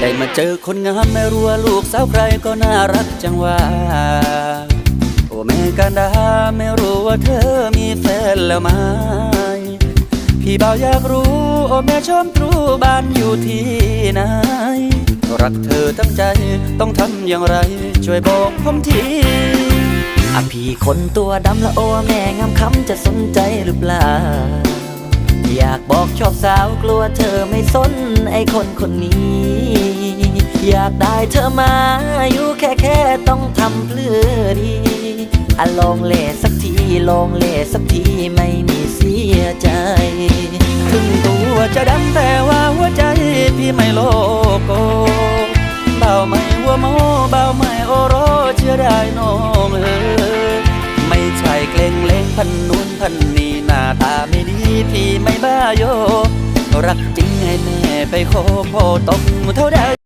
ได้มาเจอคนงามไม่รู้ว่าลูกสาวใครก็น่ารักจังว่า โอ้แม่กันดาไม่รู้ว่าเธอมีแฟนแล้วไหมพี่บ่าวอยากรู้ โอ้แม่ชมตรูบ้านอยู่ที่ไหน รักเธอตั้งใจต้องทำอย่างไร ช่วยบอกผมทีอะพี่คนตัวดำละโอแม่งามคำจะสนใจหรือเปล่าอยากบอกชอบสาวกลัวเธอไม่สนไอคนคนนี้ อยากได้เธอมาอยู่แค่แค่ต้องทำเพื่อดีอะลองเล่สักทีลองเล่สักทีไม่มีเสียใจถึงตัวจะดำแต่ว่าหัวใจพี่ไม่โลโกเบาไม่หัวโมเบาไม่โอโรเชื่อได้น้องเออไม่ใช่เกรงเลงพันนู้นพันนีหน้าตาไม่ดีพี่ไม่บ้าโยรักจริงให้แม่ไปโคโพตกเท่าใด